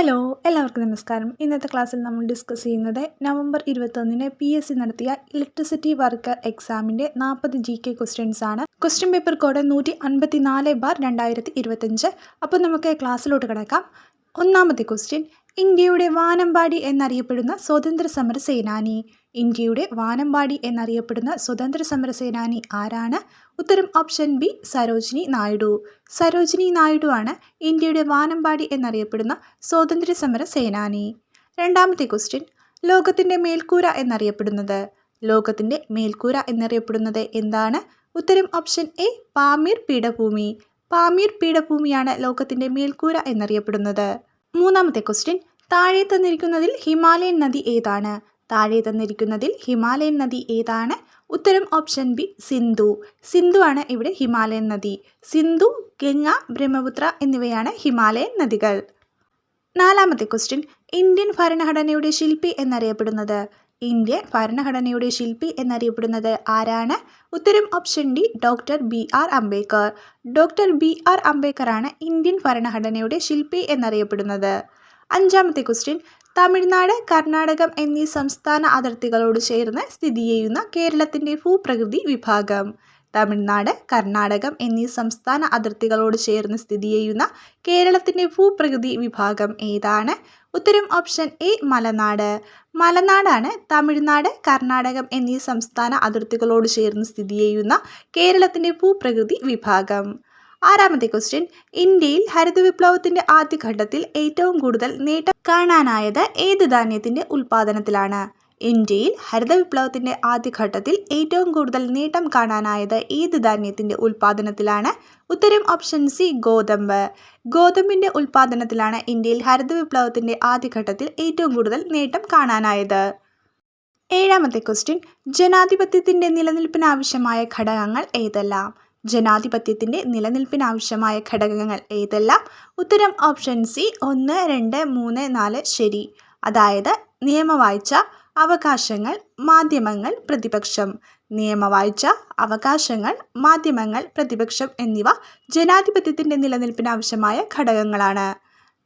Hello എല്ലാവർക്കും നമസ്കാരം. ഇന്നത്തെ ക്ലാസ്സിൽ നമ്മൾ ഡിസ്കസ് ചെയ്യുന്നത് നവംബർ ഇരുപത്തൊന്നിന് പി എസ് സി നടത്തിയ ഇലക്ട്രിസിറ്റി വർക്കർ എക്സാമിന്റെ നാൽപ്പത് ജി കെ ക്വസ്റ്റ്യൻസ് ആണ്. ക്വസ്റ്റ്യൻ പേപ്പർ കോഡ് നൂറ്റി അൻപത്തി നാല് ബാർ രണ്ടായിരത്തി ഇരുപത്തഞ്ച് അപ്പോൾ നമുക്ക് ക്ലാസ്സിലോട്ട് കിടക്കാം. ഒന്നാമത്തെ ക്വസ്റ്റ്യൻ ഇന്ത്യയുടെ വാനമ്പാടി എന്നറിയപ്പെടുന്ന സ്വതന്ത്ര സമര സേനാനി. ഇന്ത്യയുടെ വാനമ്പാടി എന്നറിയപ്പെടുന്ന സ്വതന്ത്ര സമര സേനാനി ആരാണ്? ഉത്തരം ഓപ്ഷൻ ബി സരോജിനി നായിഡു. സരോജിനി നായിഡു ആണ് ഇന്ത്യയുടെ വാനമ്പാടി എന്നറിയപ്പെടുന്ന സ്വാതന്ത്ര്യ സമര സേനാനി. രണ്ടാമത്തെ ക്വസ്റ്റ്യൻ ലോകത്തിന്റെ മേൽക്കൂര എന്നറിയപ്പെടുന്നത്. ലോകത്തിന്റെ മേൽക്കൂര എന്നറിയപ്പെടുന്നത് എന്താണ്? ഉത്തരം ഓപ്ഷൻ എ പാമീർ പീഠഭൂമി. പാമീർ പീഠഭൂമിയാണ് ലോകത്തിന്റെ മേൽക്കൂര എന്നറിയപ്പെടുന്നത്. മൂന്നാമത്തെ ക്വസ്റ്റ്യൻ താഴെ തന്നിരിക്കുന്നതിൽ ഹിമാലയൻ നദി ഏതാണ്? താഴെ തന്നിരിക്കുന്നതിൽ ഹിമാലയൻ നദി ഏതാണ്? ഉത്തരം ഓപ്ഷൻ ബി സിന്ധു. സിന്ധു ആണ് ഇവിടെ ഹിമാലയൻ നദി. സിന്ധു ഗംഗ ബ്രഹ്മപുത്ര എന്നിവയാണ് ഹിമാലയൻ നദികൾ. നാലാമത്തെ ക്വസ്റ്റ്യൻ ഇന്ത്യൻ ഭരണഘടനയുടെ ശില്പി എന്നറിയപ്പെടുന്നത്. ഇന്ത്യൻ ഭരണഘടനയുടെ ശില്പി എന്നറിയപ്പെടുന്നത് ആരാണ്? ഉത്തരം option D doctor B R Ambedkar. Doctor B R Ambedkar ആണ് ഇന്ത്യൻ ഭരണഘടനയുടെ ശില്പി എന്നറിയപ്പെടുന്നത്. അഞ്ചാമത്തെ ക്വസ്റ്റ്യൻ തമിഴ്നാട് കർണാടകം എന്നീ സംസ്ഥാന അതിർത്തികളോട് ചേർന്ന് സ്ഥിതി ചെയ്യുന്ന കേരളത്തിന്റെ ഭൂപ്രകൃതി വിഭാഗം. തമിഴ്നാട് കർണാടകം എന്നീ സംസ്ഥാന അതിർത്തികളോട് ചേർന്ന് സ്ഥിതി ചെയ്യുന്ന കേരളത്തിന്റെ ഭൂപ്രകൃതി വിഭാഗം ഏതാണ്? ഉത്തരം ഓപ്ഷൻ എ മലനാട്. മലനാടാണ് തമിഴ്നാട് കർണാടകം എന്നീ സംസ്ഥാന അതിർത്തികളോട് ചേർന്ന് സ്ഥിതി ചെയ്യുന്ന കേരളത്തിന്റെ ഭൂപ്രകൃതി വിഭാഗം. ആറാമത്തെ ക്വസ്റ്റ്യൻ ഇന്ത്യയിൽ ഹരിത വിപ്ലവത്തിന്റെ ആദ്യഘട്ടത്തിൽ ഏറ്റവും കൂടുതൽ നേട്ടം കാണാനായത് ഏത് ധാന്യത്തിന്റെ ഉൽപാദനത്തിലാണ്? ഇന്ത്യയിൽ ഹരിത വിപ്ലവത്തിന്റെ ആദ്യഘട്ടത്തിൽ ഏറ്റവും കൂടുതൽ നേട്ടം കാണാനായത് ഏത് ധാന്യത്തിന്റെ ഉൽപാദനത്തിലാണ്? ഉത്തരം ഓപ്ഷൻ സി ഗോതമ്പ്. ഗോതമ്പിന്റെ ഉൽപാദനത്തിലാണ് ഇന്ത്യയിൽ ഹരിത വിപ്ലവത്തിന്റെ ആദ്യഘട്ടത്തിൽ ഏറ്റവും കൂടുതൽ നേട്ടം കാണാനായത്. ഏഴാമത്തെ ക്വസ്റ്റ്യൻ ജനാധിപത്യത്തിന്റെ നിലനിൽപ്പിനാവശ്യമായ ഘടകങ്ങൾ ഏതെല്ലാം? ജനാധിപത്യത്തിന്റെ നിലനിൽപ്പിനാവശ്യമായ ഘടകങ്ങൾ ഏതെല്ലാം? ഉത്തരം ഓപ്ഷൻ സി ഒന്ന് രണ്ട് മൂന്ന് നാല് ശരി. അതായത് നിയമവാഴ്ച അവകാശങ്ങൾ മാധ്യമങ്ങൾ പ്രതിപക്ഷം. നിയമവാഴ്ച അവകാശങ്ങൾ മാധ്യമങ്ങൾ പ്രതിപക്ഷം എന്നിവ ജനാധിപത്യത്തിന്റെ നിലനിൽപ്പിനാവശ്യമായ ഘടകങ്ങളാണ്.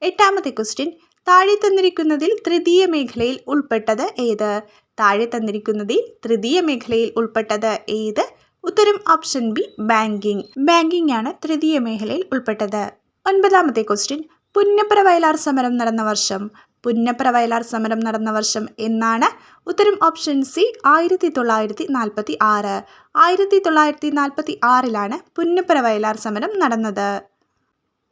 എട്ടാമത്തെ ക്വസ്റ്റ്യൻ താഴെ തന്നിരിക്കുന്നതിൽ തൃതീയ മേഖലയിൽ ഉൾപ്പെട്ടത് ഏത്? താഴെ തന്നിരിക്കുന്നതിൽ തൃതീയ മേഖലയിൽ ഉൾപ്പെട്ടത് ഏത്? ഉത്തരം ഓപ്ഷൻ ബി ബാങ്കിങ് ബാങ്കിങ് ആണ് തൃതീയ മേഖലയിൽ ഉൾപ്പെട്ടത്. ഒൻപതാമത്തെ ക്വസ്റ്റ്യൻ പുന്നപ്ര വയലാർ സമരം നടന്ന വർഷം. പുന്നപ്ര വയലാർ സമരം നടന്ന വർഷം എന്നാണ് ഉത്തരം ഓപ്ഷൻ സി ആയിരത്തി തൊള്ളായിരത്തി നാൽപ്പത്തി ആറ് ആയിരത്തി തൊള്ളായിരത്തി നാൽപ്പത്തി ആറിലാണ് പുന്നപ്ര വയലാർ സമരം നടന്നത്.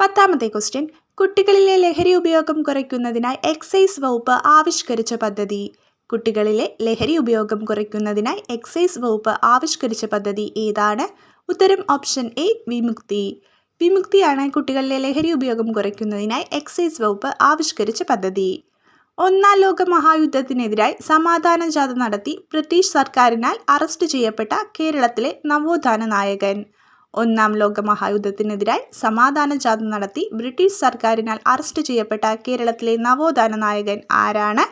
പത്താമത്തെ ക്വസ്റ്റ്യൻ കുട്ടികളിലെ ലഹരി ഉപയോഗം കുറയ്ക്കുന്നതിനായി എക്സൈസ് വകുപ്പ് ആവിഷ്കരിച്ച പദ്ധതി. കുട്ടികളിലെ ലഹരി ഉപയോഗം കുറയ്ക്കുന്നതിനായി എക്സൈസ് വകുപ്പ് ആവിഷ്കരിച്ച പദ്ധതി ഏതാണ്? ഉത്തരം ഓപ്ഷൻ എ വിമുക്തി. വിമുക്തിയാണ് കുട്ടികളിലെ ലഹരി ഉപയോഗം കുറയ്ക്കുന്നതിനായി എക്സൈസ് വകുപ്പ് ആവിഷ്കരിച്ച പദ്ധതി. ഒന്നാം ലോക മഹായുദ്ധത്തിനെതിരായി സമാധാന ജാഥ നടത്തി ബ്രിട്ടീഷ് സർക്കാരിനാൽ അറസ്റ്റ് ചെയ്യപ്പെട്ട കേരളത്തിലെ നവോത്ഥാന നായകൻ. ഒന്നാം ലോക മഹായുദ്ധത്തിനെതിരായി സമാധാന ജാഥ നടത്തി ബ്രിട്ടീഷ് സർക്കാരിനാൽ അറസ്റ്റ് ചെയ്യപ്പെട്ട കേരളത്തിലെ നവോത്ഥാന നായകൻ ആരാണ്?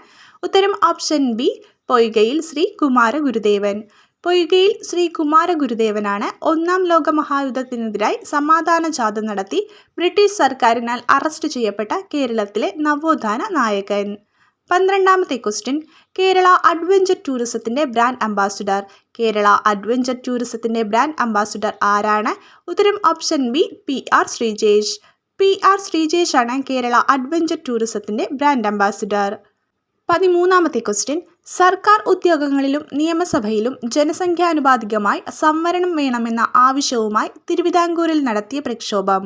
ഉത്തരം ഓപ്ഷൻ ബി പൊയ്കയിൽ ശ്രീ കുമാരഗുരുദേവൻ പൊയ്കയിൽ ശ്രീ കുമാരഗുരുദേവനാണ് ഒന്നാം ലോക മഹായുദ്ധത്തിനെതിരായി സമാധാന ജാഥ നടത്തി ബ്രിട്ടീഷ് സർക്കാരിനാൽ അറസ്റ്റ് ചെയ്യപ്പെട്ട കേരളത്തിലെ നവോത്ഥാന നായകൻ. പന്ത്രണ്ടാമത്തെ ക്വസ്റ്റ്യൻ കേരള അഡ്വഞ്ചർ ടൂറിസത്തിന്റെ ബ്രാൻഡ് അംബാസിഡർ. കേരള അഡ്വഞ്ചർ ടൂറിസത്തിന്റെ ബ്രാൻഡ് അംബാസിഡർ ആരാണ്? ഉത്തരം option B P R Sreejesh. P R Sreejesh ആണ് കേരള അഡ്വഞ്ചർ ടൂറിസത്തിന്റെ ബ്രാൻഡ് അംബാസിഡർ. പതിമൂന്നാമത്തെ ക്വസ്റ്റ്യൻ. സർക്കാർ ഉദ്യോഗങ്ങളിലും നിയമസഭയിലും ജനസംഖ്യാനുപാതികമായി സംവരണം വേണമെന്ന ആവശ്യവുമായി തിരുവിതാംകൂറിൽ നടത്തിയ പ്രക്ഷോഭം.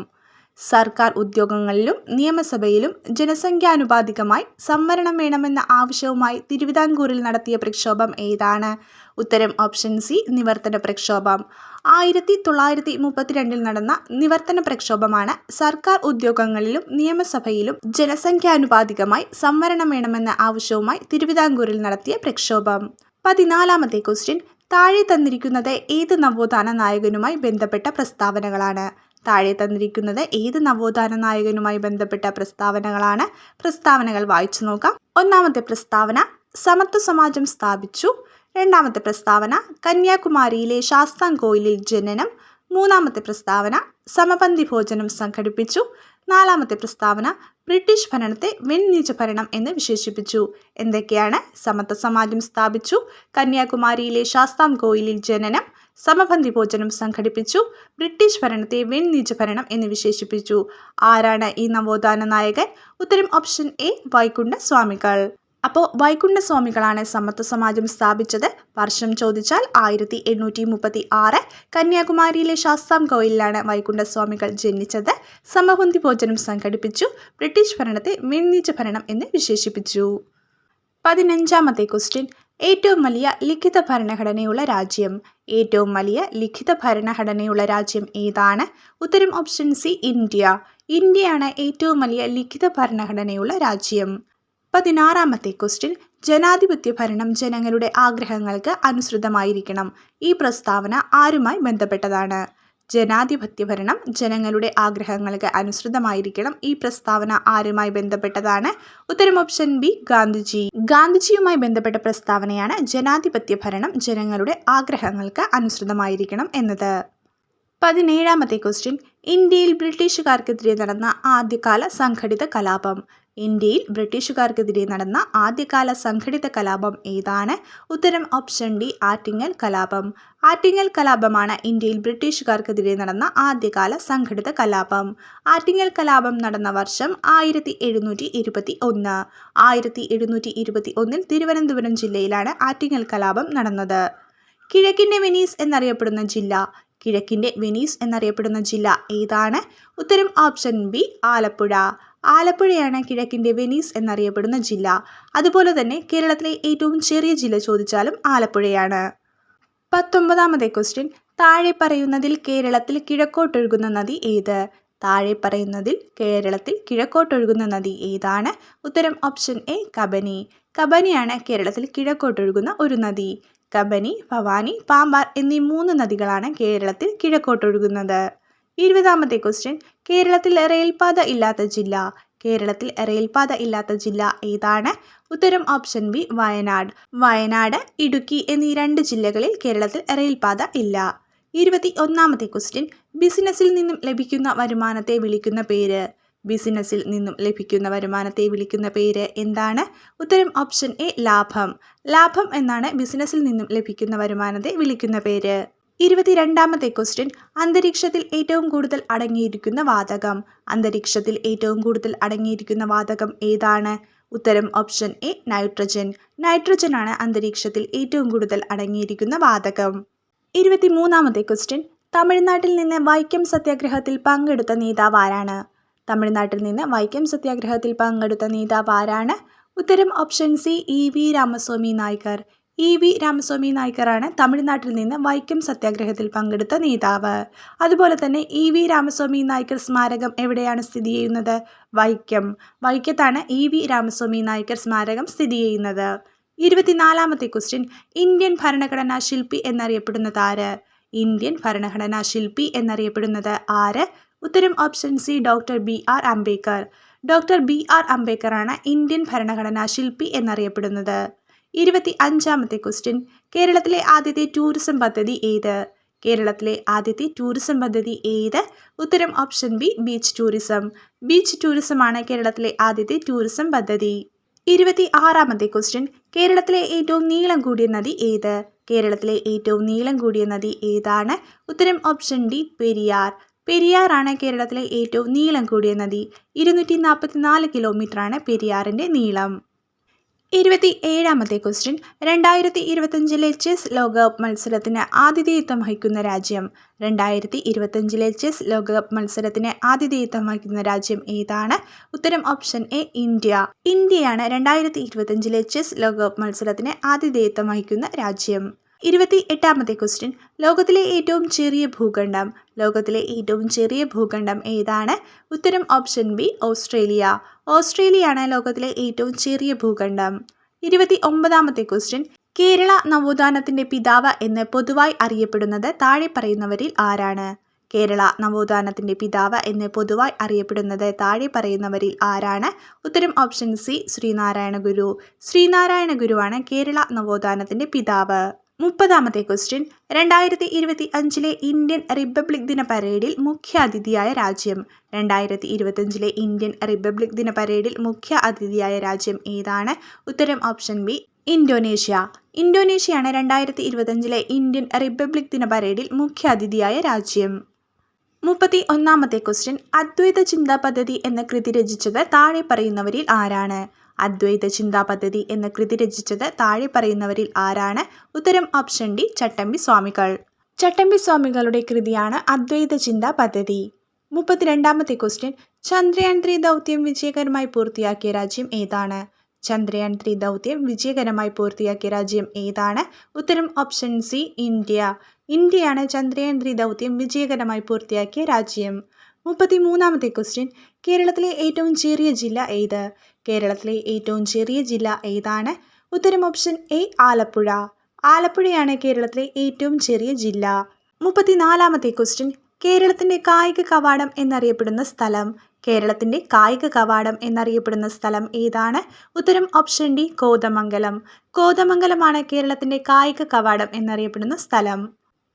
സർക്കാർ ഉദ്യോഗങ്ങളിലും നിയമസഭയിലും ജനസംഖ്യാനുപാതികമായി സംവരണം വേണമെന്ന ആവശ്യവുമായി തിരുവിതാംകൂറിൽ നടത്തിയ പ്രക്ഷോഭം ഏതാണ്? ഉത്തരം ഓപ്ഷൻ സി നിവർത്തന പ്രക്ഷോഭം. ആയിരത്തി തൊള്ളായിരത്തി മുപ്പത്തിരണ്ടിൽ നടന്ന നിവർത്തന പ്രക്ഷോഭമാണ് സർക്കാർ ഉദ്യോഗങ്ങളിലും നിയമസഭയിലും ജനസംഖ്യാനുപാതികമായി സംവരണം വേണമെന്ന ആവശ്യവുമായി തിരുവിതാംകൂറിൽ നടത്തിയ പ്രക്ഷോഭം. പതിനാലാമത്തെ ക്വസ്റ്റ്യൻ താഴെ തന്നിരിക്കുന്നത് ഏത് നവോത്ഥാന നായകനുമായി ബന്ധപ്പെട്ട പ്രസ്താവനകളാണ്? താഴെ തന്നിരിക്കുന്നത് ഏത് നവോത്ഥാന നായകനുമായി ബന്ധപ്പെട്ട പ്രസ്താവനകളാണ്? പ്രസ്താവനകൾ വായിച്ചു നോക്കാം. ഒന്നാമത്തെ പ്രസ്താവന സമത്വ സമാജം സ്ഥാപിച്ചു. രണ്ടാമത്തെ പ്രസ്താവന കന്യാകുമാരിയിലെ ശാസ്താംകോയിലിൽ ജനനം. മൂന്നാമത്തെ പ്രസ്താവന സമപന്തി ഭോജനം സംഘടിപ്പിച്ചു. നാലാമത്തെ പ്രസ്താവന ബ്രിട്ടീഷ് ഭരണത്തെ വെൺനീച്ച ഭരണം എന്ന് വിശേഷിപ്പിച്ചു. എന്തൊക്കെയാണ്? സമത്വ സമാജം സ്ഥാപിച്ചു. കന്യാകുമാരിയിലെ ശാസ്താം കോയിലിൽ ജനനം സമബന്ധി ഭോജനം സംഘടിപ്പിച്ചു ബ്രിട്ടീഷ് ഭരണത്തെ വെൺനീച്ച ഭരണം എന്ന് വിശേഷിപ്പിച്ചു. ആരാണ് ഈ നവോത്ഥാന നായകൻ? ഉത്തരം ഓപ്ഷൻ എ വൈകുണ്ഠ സ്വാമികൾ അപ്പോൾ വൈകുണ്ഠസ്വാമികളാണ് സമത്വ സമാജം സ്ഥാപിച്ചത്. വർഷം ചോദിച്ചാൽ ആയിരത്തി എണ്ണൂറ്റി മുപ്പത്തി ആറ് കന്യാകുമാരിയിലെ ശാസ്താം കോയിലാണ് വൈകുണ്ഠസ്വാമികൾ ജനിച്ചത്. സമഹുന്തി ഭോജനം സംഘടിപ്പിച്ചു. ബ്രിട്ടീഷ് ഭരണത്തെ മിന്നിച്ച ഭരണം എന്ന് വിശേഷിപ്പിച്ചു. പതിനഞ്ചാമത്തെ ക്വസ്റ്റ്യൻ. ഏറ്റവും വലിയ ലിഖിത ഭരണഘടനയുള്ള രാജ്യം. ഏറ്റവും വലിയ ലിഖിത ഭരണഘടനയുള്ള രാജ്യം ഏതാണ്? ഉത്തരം ഓപ്ഷൻ സി ഇന്ത്യ. ഇന്ത്യയാണ് ഏറ്റവും വലിയ ലിഖിത ഭരണഘടനയുള്ള രാജ്യം. പതിനാറാമത്തെ ക്വസ്റ്റ്യൻ ജനാധിപത്യ ഭരണം ജനങ്ങളുടെ ആഗ്രഹങ്ങൾക്ക് അനുസൃതമായിരിക്കണം. ഈ പ്രസ്താവന ആരുമായി ബന്ധപ്പെട്ടതാണ്? ജനാധിപത്യ ഭരണം ജനങ്ങളുടെ ആഗ്രഹങ്ങൾക്ക് അനുസൃതമായിരിക്കണം. ഈ പ്രസ്താവന ആരുമായി ബന്ധപ്പെട്ടതാണ്? ഉത്തരം ഓപ്ഷൻ ബി ഗാന്ധിജി. ഗാന്ധിജിയുമായി ബന്ധപ്പെട്ട പ്രസ്താവനയാണ് ജനാധിപത്യ ഭരണം ജനങ്ങളുടെ ആഗ്രഹങ്ങൾക്ക് അനുസൃതമായിരിക്കണം എന്നത്. പതിനേഴാമത്തെ ക്വസ്റ്റ്യൻ ഇന്ത്യയിൽ ബ്രിട്ടീഷുകാർക്കെതിരെ നടന്ന ആദ്യകാല സംഘടിത കലാപം. ഇന്ത്യയിൽ ബ്രിട്ടീഷുകാർക്കെതിരെ നടന്ന ആദ്യകാല സംഘടിത കലാപം ഏതാണ്? ഉത്തരം ഓപ്ഷൻ ഡി ആറ്റിങ്ങൽ കലാപം. ആറ്റിങ്ങൽ കലാപമാണ് ഇന്ത്യയിൽ ബ്രിട്ടീഷുകാർക്കെതിരെ നടന്ന ആദ്യകാല സംഘടിത കലാപം. ആറ്റിങ്ങൽ കലാപം നടന്ന വർഷം ആയിരത്തി എഴുന്നൂറ്റി ഇരുപത്തി ഒന്ന് ആയിരത്തി എഴുന്നൂറ്റി ഇരുപത്തി ഒന്നിൽ തിരുവനന്തപുരം ജില്ലയിലാണ് ആറ്റിങ്ങൽ കലാപം നടന്നത്. കിഴക്കിന്റെ വെനീസ് എന്നറിയപ്പെടുന്ന ജില്ല. കിഴക്കിന്റെ വെനീസ് എന്നറിയപ്പെടുന്ന ജില്ല ഏതാണ്? ഉത്തരം ഓപ്ഷൻ ബി ആലപ്പുഴ. ആലപ്പുഴയാണ് കിഴക്കിന്റെ വെനീസ് എന്നറിയപ്പെടുന്ന ജില്ല. അതുപോലെ തന്നെ കേരളത്തിലെ ഏറ്റവും ചെറിയ ജില്ല ചോദിച്ചാലും ആലപ്പുഴയാണ്. പത്തൊമ്പതാമത്തെ ക്വസ്റ്റ്യൻ താഴെ പറയുന്നതിൽ കേരളത്തിൽ കിഴക്കോട്ടൊഴുകുന്ന നദി ഏത്? താഴെ പറയുന്നതിൽ കേരളത്തിൽ കിഴക്കോട്ടൊഴുകുന്ന നദി ഏതാണ്? ഉത്തരം ഓപ്ഷൻ എ കബനി. കബനിയാണ് കേരളത്തിൽ കിഴക്കോട്ടൊഴുകുന്ന ഒരു നദി. കബനി ഭവാനി പാമ്പാർ എന്നീ മൂന്ന് നദികളാണ് കേരളത്തിൽ കിഴക്കോട്ടൊഴുകുന്നത്. ഇരുപതാമത്തെ ക്വസ്റ്റ്യൻ കേരളത്തിൽ റെയിൽപാത ഇല്ലാത്ത ജില്ല. കേരളത്തിൽ റെയിൽപാത ഇല്ലാത്ത ജില്ല ഏതാണ്? ഉത്തരം ഓപ്ഷൻ ബി വയനാട്. വയനാട് ഇടുക്കി എന്നീ രണ്ട് ജില്ലകളിൽ കേരളത്തിൽ റെയിൽപാത ഇല്ല. ഇരുപത്തി ഒന്നാമത്തെ ക്വസ്റ്റ്യൻ ബിസിനസ്സിൽ നിന്നും ലഭിക്കുന്ന വരുമാനത്തെ വിളിക്കുന്ന പേര്. ബിസിനസ്സിൽ നിന്നും ലഭിക്കുന്ന വരുമാനത്തെ വിളിക്കുന്ന പേര് എന്താണ്? ഉത്തരം ഓപ്ഷൻ എ ലാഭം. ലാഭം എന്നാണ് ബിസിനസ്സിൽ നിന്നും ലഭിക്കുന്ന വരുമാനത്തെ വിളിക്കുന്ന പേര്. ഇരുപത്തിരണ്ടാമത്തെ ക്വസ്റ്റ്യൻ അന്തരീക്ഷത്തിൽ ഏറ്റവും കൂടുതൽ അടങ്ങിയിരിക്കുന്ന വാതകം. അന്തരീക്ഷത്തിൽ ഏറ്റവും കൂടുതൽ അടങ്ങിയിരിക്കുന്ന വാതകം ഏതാണ്? ഉത്തരം ഓപ്ഷൻ എ നൈട്രജൻ. നൈട്രജൻ ആണ് അന്തരീക്ഷത്തിൽ ഏറ്റവും കൂടുതൽ അടങ്ങിയിരിക്കുന്ന വാതകം. ഇരുപത്തിമൂന്നാമത്തെ ക്വസ്റ്റ്യൻ തമിഴ്നാട്ടിൽ നിന്ന് വൈക്കം സത്യാഗ്രഹത്തിൽ പങ്കെടുത്ത നേതാവ് ആരാണ്? തമിഴ്നാട്ടിൽ നിന്ന് വൈക്കം സത്യാഗ്രഹത്തിൽ പങ്കെടുത്ത നേതാവ് ആരാണ്? ഉത്തരം option C E V Ramaswamy Naicker E V Ramaswamy നായ്ക്കറാണ് തമിഴ്നാട്ടിൽ നിന്ന് വൈക്കം സത്യാഗ്രഹത്തിൽ പങ്കെടുത്ത നേതാവ്. അതുപോലെ തന്നെ ഇ വി രാമസ്വാമി നായ്ക്കർ സ്മാരകം എവിടെയാണ് സ്ഥിതി ചെയ്യുന്നത്? വൈക്കം. വൈക്കത്താണ് ഇ വി രാമസ്വാമി നായ്ക്കർ സ്മാരകം സ്ഥിതി ചെയ്യുന്നത്. ഇരുപത്തിനാലാമത്തെ ക്വസ്റ്റ്യൻ ഇന്ത്യൻ ഭരണഘടനാ ശില്പി എന്നറിയപ്പെടുന്നത് ആര്? ഇന്ത്യൻ ഭരണഘടനാ ശില്പി എന്നറിയപ്പെടുന്നത് ആര്? ഉത്തരം option C doctor B R Ambedkar. Doctor B R അംബേദ്കറാണ് Indian ഭരണഘടനാ ശില്പി എന്നറിയപ്പെടുന്നത്. ഇരുപത്തി അഞ്ചാമത്തെ ക്വസ്റ്റ്യൻ. കേരളത്തിലെ ആദ്യത്തെ ടൂറിസം പദ്ധതി ഏത്? കേരളത്തിലെ ആദ്യത്തെ ടൂറിസം പദ്ധതി ഏത്? ഉത്തരം option B beach tourism. Beach ടൂറിസമാണ് കേരളത്തിലെ ആദ്യത്തെ ടൂറിസം പദ്ധതി. ഇരുപത്തി ആറാമത്തെ ക്വസ്റ്റ്യൻ. കേരളത്തിലെ ഏറ്റവും നീളം കൂടിയ നദി ഏത്? കേരളത്തിലെ ഏറ്റവും നീളം കൂടിയ നദി ഏതാണ്? ഉത്തരം ഓപ്ഷൻ ഡി പെരിയാർ. പെരിയാറാണ് കേരളത്തിലെ ഏറ്റവും നീളം കൂടിയ നദി. ഇരുന്നൂറ്റി നാൽപ്പത്തിനാല് കിലോമീറ്ററാണ് പെരിയാറിന്റെ നീളം. ഇരുപത്തി ഏഴാമത്തെ ക്വസ്റ്റ്യൻ രണ്ടായിരത്തി ഇരുപത്തഞ്ചിലെ ചെസ് ലോകകപ്പ് മത്സരത്തിന് ആതിഥേയത്വം വഹിക്കുന്ന രാജ്യം. രണ്ടായിരത്തി ഇരുപത്തഞ്ചിലെ ചെസ് ലോകകപ്പ് മത്സരത്തിന് ആതിഥേയത്വം വഹിക്കുന്ന രാജ്യം ഏതാണ്? ഉത്തരം ഓപ്ഷൻ എ ഇന്ത്യ. ഇന്ത്യയാണ് രണ്ടായിരത്തി ഇരുപത്തഞ്ചിലെ ചെസ് ലോകകപ്പ് മത്സരത്തിന് ആതിഥേയത്വം വഹിക്കുന്ന രാജ്യം. ഇരുപത്തി എട്ടാമത്തെ ക്വസ്റ്റ്യൻ. ലോകത്തിലെ ഏറ്റവും ചെറിയ ഭൂഖണ്ഡം. ലോകത്തിലെ ഏറ്റവും ചെറിയ ഭൂഖണ്ഡം ഏതാണ്? ഉത്തരം ഓപ്ഷൻ ബി ഓസ്ട്രേലിയ. ഓസ്ട്രേലിയയാണ് ലോകത്തിലെ ഏറ്റവും ചെറിയ ഭൂഖണ്ഡം. ഇരുപത്തി ഒമ്പതാമത്തെ ക്വസ്റ്റ്യൻ. കേരള നവോത്ഥാനത്തിന്റെ പിതാവ് എന്ന് പൊതുവായി അറിയപ്പെടുന്നത് താഴെ പറയുന്നവരിൽ ആരാണ്? കേരള നവോത്ഥാനത്തിന്റെ പിതാവ് എന്ന് പൊതുവായി അറിയപ്പെടുന്നത് താഴെ പറയുന്നവരിൽ ആരാണ്? ഉത്തരം ഓപ്ഷൻ സി ശ്രീനാരായണ ഗുരു ശ്രീനാരായണ ഗുരുവാണ് കേരള നവോത്ഥാനത്തിന്റെ പിതാവ്. മുപ്പതാമത്തെ ക്വസ്റ്റ്യൻ. രണ്ടായിരത്തി ഇരുപത്തി അഞ്ചിലെ ഇന്ത്യൻ റിപ്പബ്ലിക് ദിന പരേഡിൽ മുഖ്യാതിഥിയായ രാജ്യം. രണ്ടായിരത്തി ഇരുപത്തഞ്ചിലെ ഇന്ത്യൻ റിപ്പബ്ലിക് ദിന പരേഡിൽ മുഖ്യ അതിഥിയായ രാജ്യം ഏതാണ്? ഉത്തരം ഓപ്ഷൻ ബി ഇന്തോനേഷ്യ. ഇന്തോനേഷ്യയാണ് രണ്ടായിരത്തി ഇരുപത്തഞ്ചിലെ ഇന്ത്യൻ റിപ്പബ്ലിക് ദിന പരേഡിൽ മുഖ്യാതിഥിയായ രാജ്യം. മുപ്പത്തി ഒന്നാമത്തെ ക്വസ്റ്റ്യൻ അദ്വൈത ചിന്താ പദ്ധതി എന്ന കൃതി രചിച്ചത് താഴെ പറയുന്നവരിൽ ആരാണ്? അദ്വൈത ചിന്താ പദ്ധതി എന്ന കൃതി രചിച്ചത് താഴെ പറയുന്നവരിൽ ആരാണ്? ഉത്തരം ഓപ്ഷൻ ഡി ചട്ടമ്പി സ്വാമികൾ. ചട്ടമ്പി സ്വാമികളുടെ കൃതിയാണ് അദ്വൈത ചിന്താ പദ്ധതി. മുപ്പത്തിരണ്ടാമത്തെ ക്വസ്റ്റ്യൻ ചന്ദ്രയാൻ ത്രീ ദൗത്യം വിജയകരമായി പൂർത്തിയാക്കിയ രാജ്യം ഏതാണ്? ചന്ദ്രയാൻ ത്രീ ദൗത്യം വിജയകരമായി പൂർത്തിയാക്കിയ രാജ്യം ഏതാണ്? ഉത്തരം ഓപ്ഷൻ സി ഇന്ത്യ. ഇന്ത്യയാണ് ചന്ദ്രയാൻ ത്രീ ദൗത്യം വിജയകരമായി പൂർത്തിയാക്കിയ രാജ്യം. മുപ്പത്തി മൂന്നാമത്തെ ക്വസ്റ്റ്യൻ കേരളത്തിലെ ഏറ്റവും ചെറിയ ജില്ല ഏത്? കേരളത്തിലെ ഏറ്റവും ചെറിയ ജില്ല ഏതാണ്? ഉത്തരം ഓപ്ഷൻ എ ആലപ്പുഴ. ആലപ്പുഴയാണ് കേരളത്തിലെ ഏറ്റവും ചെറിയ ജില്ല. മുപ്പത്തിനാലാമത്തെ ക്വസ്റ്റ്യൻ കേരളത്തിന്റെ കായിക കവാടം എന്നറിയപ്പെടുന്ന സ്ഥലം. കേരളത്തിന്റെ കായിക കവാടം എന്നറിയപ്പെടുന്ന സ്ഥലം ഏതാണ്? ഉത്തരം ഓപ്ഷൻ ഡി കോതമംഗലം. കോതമംഗലമാണ് കേരളത്തിന്റെ കായിക കവാടം എന്നറിയപ്പെടുന്ന സ്ഥലം.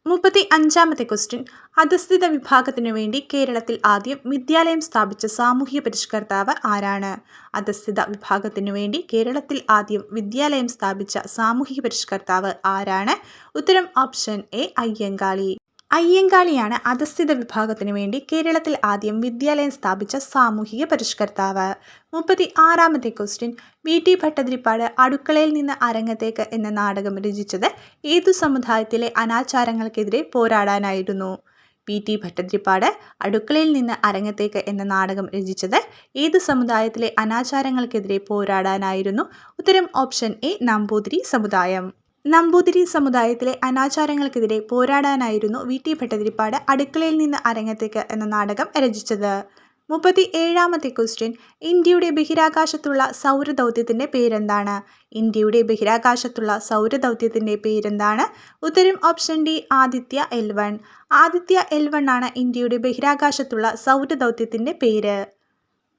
മുപ്പത്തി അഞ്ചാമത്തെ ക്വസ്റ്റ്യൻ. അധസ്ഥിത വിഭാഗത്തിനു വേണ്ടി കേരളത്തിൽ ആദ്യം വിദ്യാലയം സ്ഥാപിച്ച സാമൂഹ്യ പരിഷ്കർത്താവ് ആരാണ്? അധസ്ഥിത വിഭാഗത്തിനു വേണ്ടി കേരളത്തിൽ ആദ്യം വിദ്യാലയം സ്ഥാപിച്ച സാമൂഹിക പരിഷ്കർത്താവ് ആരാണ്? ഉത്തരം ഓപ്ഷൻ എ അയ്യങ്കാളി. അയ്യങ്കാളിയാണ് അധസ്ഥിത വിഭാഗത്തിനു വേണ്ടി കേരളത്തിൽ ആദ്യം വിദ്യാലയം സ്ഥാപിച്ച സാമൂഹിക പരിഷ്കർത്താവ്. മുപ്പത്തി ആറാമത്തെ ക്വസ്റ്റ്യൻ വി. ടി. ഭട്ടതിരിപ്പാട് അടുക്കളയിൽ നിന്ന് അരങ്ങത്തേക്ക് എന്ന നാടകം രചിച്ചത് ഏതു സമുദായത്തിലെ അനാചാരങ്ങൾക്കെതിരെ പോരാടാനായിരുന്നു? വി. ടി. ഭട്ടതിരിപ്പാട് അടുക്കളയിൽ നിന്ന് അരങ്ങത്തേക്ക് എന്ന നാടകം രചിച്ചത് ഏത് സമുദായത്തിലെ അനാചാരങ്ങൾക്കെതിരെ പോരാടാനായിരുന്നു? ഉത്തരം ഓപ്ഷൻ എ നമ്പൂതിരി സമുദായം. നമ്പൂതിരി സമുദായത്തിലെ അനാചാരങ്ങൾക്കെതിരെ പോരാടാനായിരുന്നു വി. ടി. ഭട്ടതിരിപ്പാട് അടുക്കളയിൽ നിന്ന് അരങ്ങത്തേക്ക് എന്ന നാടകം രചിച്ചത്. മുപ്പത്തി ഏഴാമത്തെ ക്വസ്റ്റ്യൻ ഇന്ത്യയുടെ ബഹിരാകാശത്തുള്ള സൗരദൗത്യത്തിന്റെ പേരെന്താണ്? ഇന്ത്യയുടെ ബഹിരാകാശത്തുള്ള സൗരദൗത്യത്തിന്റെ പേരെന്താണ്? ഉത്തരം option D Aditya L one. Aditya L one ആണ് ഇന്ത്യയുടെ ബഹിരാകാശത്തുള്ള സൗരദൗത്യത്തിന്റെ പേര്.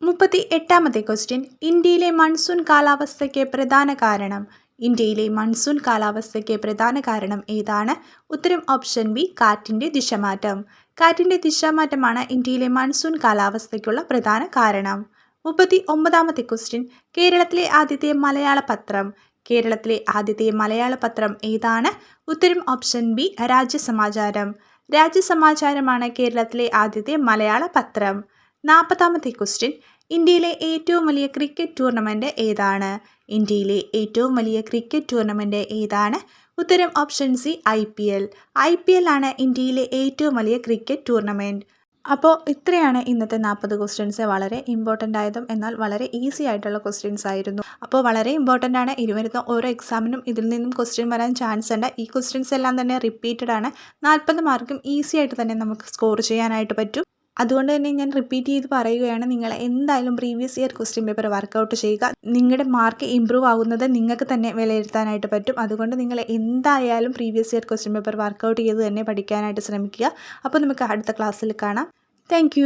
മുപ്പത്തി എട്ടാമത്തെ ക്വസ്റ്റ്യൻ ഇന്ത്യയിലെ മൺസൂൺ കാലാവസ്ഥയ്ക്ക് പ്രധാന കാരണം. ഇന്ത്യയിലെ മൺസൂൺ കാലാവസ്ഥയ്ക്ക് പ്രധാന കാരണം ഏതാണ്? ഉത്തരം ഓപ്ഷൻ ബി കാറ്റിന്റെ ദിശമാറ്റം. കാറ്റിന്റെ ദിശമാറ്റമാണ് ഇന്ത്യയിലെ മൺസൂൺ കാലാവസ്ഥയ്ക്കുള്ള പ്രധാന കാരണം. മുപ്പത്തി ഒമ്പതാമത്തെ ക്വസ്റ്റ്യൻ കേരളത്തിലെ ആദ്യത്തെ മലയാള പത്രം. കേരളത്തിലെ ആദ്യത്തെ മലയാള പത്രം ഏതാണ്? ഉത്തരം ഓപ്ഷൻ ബി രാജ്യസമാചാരം. രാജ്യസമാചാരമാണ് കേരളത്തിലെ ആദ്യത്തെ മലയാള പത്രം. നാൽപ്പതാമത്തെ ക്വസ്റ്റ്യൻ ഇന്ത്യയിലെ ഏറ്റവും വലിയ ക്രിക്കറ്റ് ടൂർണമെന്റ് ഏതാണ്? ഇന്ത്യയിലെ ഏറ്റവും വലിയ ക്രിക്കറ്റ് ടൂർണമെന്റ് ഏതാണ്? ഉത്തരം option C I P L. I P L ആണ് ഇന്ത്യയിലെ ഏറ്റവും വലിയ ക്രിക്കറ്റ് ടൂർണമെന്റ് അപ്പോൾ ഇത്രയാണ് ഇന്നത്തെ നാൽപ്പത് ക്വസ്റ്റ്യൻസ്. വളരെ ഇമ്പോർട്ടന്റ് ആയതും എന്നാൽ വളരെ ഈസി ആയിട്ടുള്ള ക്വസ്റ്റ്യൻസ് ആയിരുന്നു. അപ്പോൾ വളരെ ഇമ്പോർട്ടന്റ് ആണ്. ഇനി വരുന്ന ഓരോ എക്സാമിനും ഇതിൽ നിന്നും ക്വസ്റ്റ്യൻ വരാൻ ചാൻസ് ഉണ്ട്. ഈ ക്വസ്റ്റ്യൻസ് എല്ലാം തന്നെ റിപ്പീറ്റഡ് ആണ്. നാൽപ്പത് മാർക്കും ഈസി ആയിട്ട് തന്നെ നമുക്ക് സ്കോർ ചെയ്യാനായിട്ട് പറ്റും. അതുകൊണ്ട് തന്നെ ഞാൻ റിപ്പീറ്റ് ചെയ്ത് പറയുകയാണ്. നിങ്ങൾ എന്തായാലും previous year question paper work out ചെയ്യുക. നിങ്ങളുടെ മാർക്ക് ഇമ്പ്രൂവ് ആകുന്നത് നിങ്ങൾക്ക് തന്നെ വിലയിരുത്താനായിട്ട് പറ്റും. അതുകൊണ്ട് നിങ്ങൾ എന്തായാലും previous year question paper work out ചെയ്ത് തന്നെ പഠിക്കാനായിട്ട് ശ്രമിക്കുക. അപ്പോൾ നമുക്ക് അടുത്ത ക്ലാസ്സിൽ കാണാം. താങ്ക്